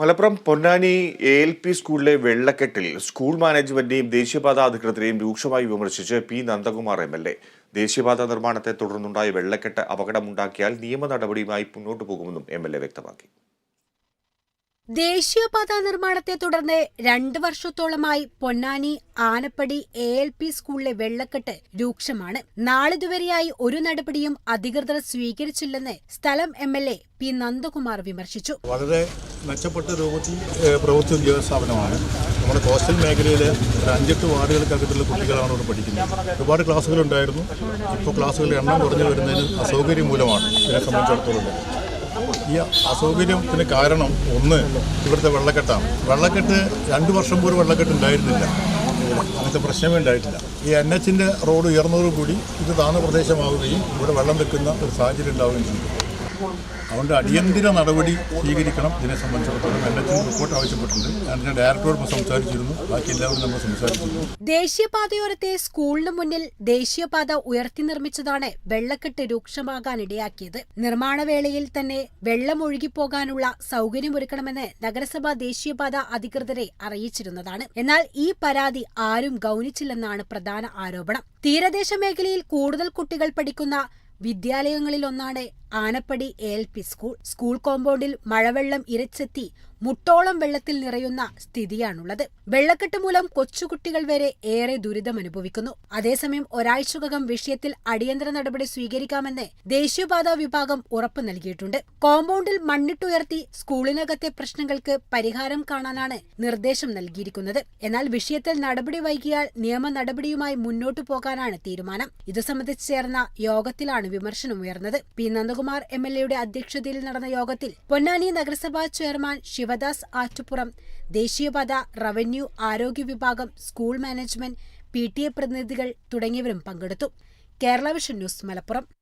Malappuram Ponnani A L P സ്കൂളിലെ വെള്ളക്കെട്ടിൽ school മാനേജ്മെന്റിനെയും ദേശീയപാത അധികൃതരെയും രൂക്ഷമായി വിമർശിച്ച് P Nandakumar M L A. ദേശീയപാത നിർമ്മാണത്തെ തുടർന്നുണ്ടായ വെള്ളക്കെട്ട് അപകടമുണ്ടാക്കിയാൽ നിയമ നടപടിയുമായി മുന്നോട്ടു പോകുമെന്നും എം എൽ എ വ്യക്തമാക്കി. ദേശീയപാത നിർമ്മാണത്തെ തുടർന്ന് രണ്ട് വർഷത്തോളമായി Ponnani Anappadi A L P സ്കൂളിലെ വെള്ളക്കെട്ട് രൂക്ഷമാണ്. നാളിതുവരെയായി ഒരു നടപടിയും അധികൃതർ സ്വീകരിച്ചില്ലെന്ന് സ്ഥലം M L A P Nandakumar വിമർശിച്ചു. വളരെ മെച്ചപ്പെട്ട രൂപത്തിൽ പ്രവൃത്തി ഉദ്യോഗ സ്ഥാപനമാണ്. നമ്മുടെ കോസ്റ്റൽ മേഖലയിൽ ഒരു അഞ്ചെട്ട് വാർഡുകൾക്കകത്തുള്ള കുട്ടികളാണ് ഇവിടെ പഠിക്കുന്നത്. ഒരുപാട് ക്ലാസ്സുകളുണ്ടായിരുന്നു. ഇപ്പോൾ ക്ലാസ്സുകളുടെ എണ്ണം കുറഞ്ഞു വരുന്നതിന് അസൗകര്യം മൂലമാണ് ഇതിനെ സംബന്ധിച്ചിടത്തോളം. ഈ അസൗകര്യത്തിന് കാരണം ഒന്ന് ഇവിടുത്തെ വെള്ളക്കെട്ടാണ്. വെള്ളക്കെട്ട് രണ്ട് വർഷം പോലും വെള്ളക്കെട്ട് ഉണ്ടായിരുന്നില്ല അങ്ങനത്തെ പ്രശ്നമേ ഉണ്ടായിട്ടില്ല. ഈ എൻ എച്ചിന്റെ റോഡ് ഉയർന്നതോടുകൂടി ഇത് താന്ന പ്രദേശമാവുകയും ഇവിടെ വെള്ളം വെക്കുന്ന ഒരു സാഹചര്യം ഉണ്ടാവുകയും ചെയ്തു. അതുകൊണ്ട് അടിയന്തര നടപടി സ്വീകരിക്കണം. ഇതിനെ സംബന്ധിച്ചിടത്തോളം എൻ റിപ്പോർട്ട് ആവശ്യപ്പെട്ടിട്ടുണ്ട്. അതിന്റെ ഇതിന്റെ ഡയറക്ടറോട് സംസാരിച്ചിരുന്നു. ബാക്കി എല്ലാവരും നമ്മൾ സംസാരിച്ചിരുന്നു. ദേശീയപാതയോരത്തെ സ്കൂളിന് മുന്നിൽ ദേശീയപാത ഉയർത്തി നിർമ്മിച്ചതാണ് വെള്ളക്കെട്ട് രൂക്ഷമാകാനിടയാക്കിയത്. നിർമ്മാണവേളയിൽ തന്നെ വെള്ളം ഒഴുകിപ്പോകാനുള്ള സൗകര്യമൊരുക്കണമെന്ന് നഗരസഭ ദേശീയപാത അധികൃതരെ അറിയിച്ചിരുന്നതാണ്. എന്നാൽ ഈ പരാതി ആരും ഗൗനിച്ചില്ലെന്നാണ് പ്രധാന ആരോപണം. തീരദേശ മേഖലയിൽ കൂടുതൽ കുട്ടികൾ പഠിക്കുന്ന വിദ്യാലയങ്ങളിലൊന്നാണ് Anappadi L P school. School കോമ്പൗണ്ടിൽ മഴവെള്ളം ഇരച്ചെത്തി മുട്ടോളം വെള്ളത്തിൽ നിറയുന്ന സ്ഥിതിയാണുള്ളത്. വെള്ളക്കെട്ട് മൂലം കൊച്ചുകുട്ടികൾ വരെ ഏറെ ദുരിതമനുഭവിക്കുന്നു അതേസമയം ഒരാഴ്ചക്കകം വിഷയത്തിൽ അടിയന്തര നടപടി സ്വീകരിക്കാമെന്ന് ദേശീയപാതാ വിഭാഗം ഉറപ്പു നൽകിയിട്ടുണ്ട്. കോമ്പൗണ്ടിൽ മണ്ണിട്ടുയർത്തി സ്കൂളിനകത്തെ പ്രശ്നങ്ങൾക്ക് പരിഹാരം കാണാനാണ് നിർദ്ദേശം നൽകിയിരിക്കുന്നത്. എന്നാൽ വിഷയത്തിൽ നടപടി വൈകിയാൽ നിയമ നടപടിയുമായി മുന്നോട്ടു പോകാനാണ് തീരുമാനം. ഇതു സംബന്ധിച്ച് ചേർന്ന യോഗത്തിലാണ് വിമർശനം ഉയർന്നത് പി എം എൽ എയുടെ അധ്യക്ഷതയിൽ നടന്ന യോഗത്തിൽ പൊന്നാനി നഗരസഭാ ചെയർമാൻ ശിവദാസ് ആറ്റുപുറം ദേശീയപാത റവന്യൂ ആരോഗ്യ വിഭാഗം school management P T A പ്രതിനിധികൾ തുടങ്ങിയവരും പങ്കെടുത്തു. Kerala vision news Malappuram.